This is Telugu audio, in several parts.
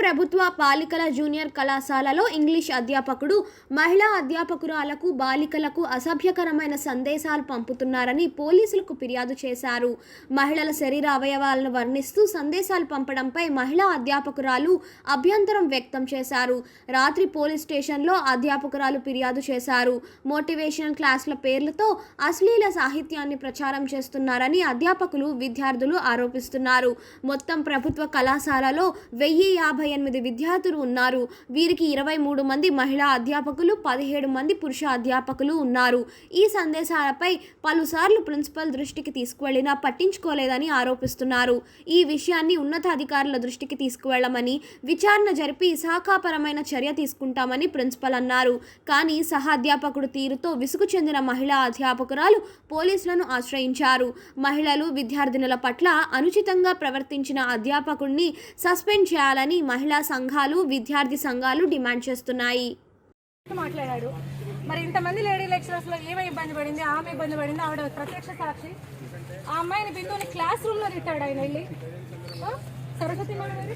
ప్రభుత్వ బాలికల జూనియర్ కళాశాలలో ఇంగ్లీష్ అధ్యాపకుడు మహిళా అధ్యాపకురాలకు బాలికలకు అసభ్యకరమైన సందేశాలు పంపుతున్నారని పోలీసులకు ఫిర్యాదు చేశారు. మహిళల శరీర అవయవాలను వర్ణిస్తూ సందేశాలు పంపడంపై మహిళా అధ్యాపకురాలు అభ్యంతరం వ్యక్తం చేశారు. రాత్రి పోలీస్ స్టేషన్లో అధ్యాపకురాలు ఫిర్యాదు చేశారు. మోటివేషనల్ క్లాసుల పేర్లతో అశ్లీల సాహిత్యాన్ని ప్రచారం చేస్తున్నారని అధ్యాపకులు విద్యార్థులు ఆరోపిస్తున్నారు. మొత్తం ప్రభుత్వ కళాశాలలో వెయ్యి యాభై ఎనిమిది విద్యార్థులు ఉన్నారు. వీరికి ఇరవై మూడు మంది మహిళా అధ్యాపకులు పదిహేడు మంది పురుష అధ్యాపకులు ఉన్నారు. ఈ సందేశాలపై పలుసార్లు ప్రిన్సిపల్ దృష్టికి తీసుకువెళ్ళినా పట్టించుకోలేదని ఆరోపిస్తున్నారు. ఈ విషయాన్ని ఉన్నతాధికారుల దృష్టికి తీసుకువెళ్ళమని విచారణ జరిపి శాఖాపరమైన చర్య తీసుకుంటామని ప్రిన్సిపల్ అన్నారు. కానీ సహాధ్యాపకుడు తీరుతో విసుగు చెందిన మహిళా అధ్యాపకురాలు పోలీసులను ఆశ్రయించారు. మహిళలు విద్యార్థినుల పట్ల అనుచితంగా ప్రవర్తించిన అధ్యాపకుడిని సస్పెండ్ చేయాలని మహిళా సంఘాలు విద్యార్థి సంఘాలు డిమాండ్ చేస్తున్నాయి. మాట్లాడాడు మరి ఇంతమంది లేడీ లెక్చరర్స్లో ఏమై ఇబ్బంది పడింది? ఆమె ఇబ్బంది పడింది? ఆవిడ ప్రత్యక్ష సాక్షి. ఆ అమ్మాయిని బిందుని క్లాస్ రూమ్లో తిట్టాడు ఆయన వెళ్ళి. సరస్వతి మేడం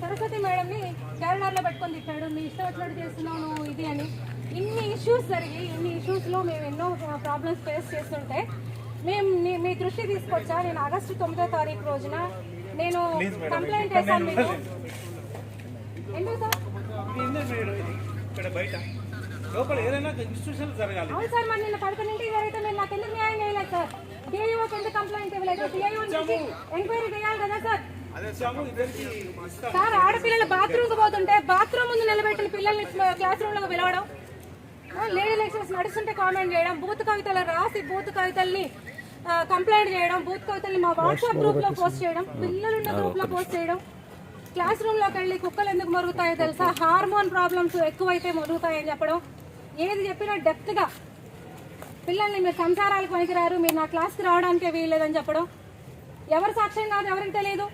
సరస్వతి మేడంని క్యాలెండర్లో పెట్టుకొని తిట్టాడు. మీ ఇష్టం వచ్చినట్టు చేస్తున్నావు ఇది అని. ఇన్ని ఇష్యూస్ జరిగి ఇన్ని ఇష్యూస్లో మేము ఎన్నో ప్రాబ్లమ్స్ ఫేస్ చేస్తుంటే మేము మీ దృష్టి తీసుకొచ్చా? నేను ఆగస్టు తొమ్మిదో తారీఖు రోజున నేను కంప్లైంట్ చేశాను మీకు. ఎందుకు సార్? అవును సార్ మరి నిన్న పదకొండింటికి జరిగితే మీరు నాకు ఎందుకు న్యాయం చేయలేదు సార్? డిఐఓకి ఎందుకు కంప్లైంట్ ఇవ్వలేదు? డిఐఓ నుంచి ఎంక్వైరీ చేయాలి కదా సార్? సార్ ఆడపిల్లలు బాత్రూమ్కు పోతుంటే బాత్రూమ్ ముందు నిలబెట్టిన పిల్లల్ని క్లాస్ రూమ్లో పిలవడం. లేడీ లెక్చర్స్ నడుస్తుంటే కామెంట్ చేయడం. బూత్ కవితలు రాసి బూత్ కవితల్ని కంప్లైంట్ చేయడం బూత్ కవితల్ని మా వాట్సాప్ గ్రూప్లో పోస్ట్ చేయడం పిల్లలు ఉన్న గ్రూప్లో పోస్ట్ చేయడం. క్లాస్ రూమ్లోకి వెళ్ళి కుక్కలు ఎందుకు మరుగుతాయో తెలుసా? హార్మోన్ ప్రాబ్లమ్స్ ఎక్కువైతే మరుగుతాయని చెప్పడం. ఏది చెప్పినా డెప్త్గా పిల్లల్ని మీరు సంసారాలకు పనికిరారు మీరు నా క్లాస్కి రావడానికే వీల్లేదని చెప్పడం. ఎవరు సాక్ష్యం కాదు ఎవరికి తెలియదు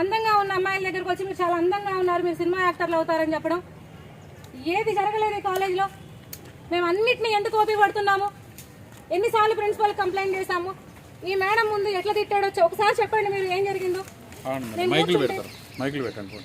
అందంగా ఉన్న అమ్మాయిల దగ్గరకు వచ్చి మీరు చాలా అందంగా ఉన్నారు మీరు సినిమా యాక్టర్లు అవుతారని చెప్పడం. ఏది జరగలేదు కాలేజీలో మేము అన్నిటిని ఎందుకు ఓపి పడుతున్నాము? ఎన్నిసార్లు ప్రిన్సిపల్ కంప్లైంట్ చేశాము? ఈ మేడం ముందు ఎట్లా తిట్టాడో ఒకసారి చెప్పండి మీరు ఏం జరిగిందో. మైకులు పెడతారు. మైకులు పెట్టండి.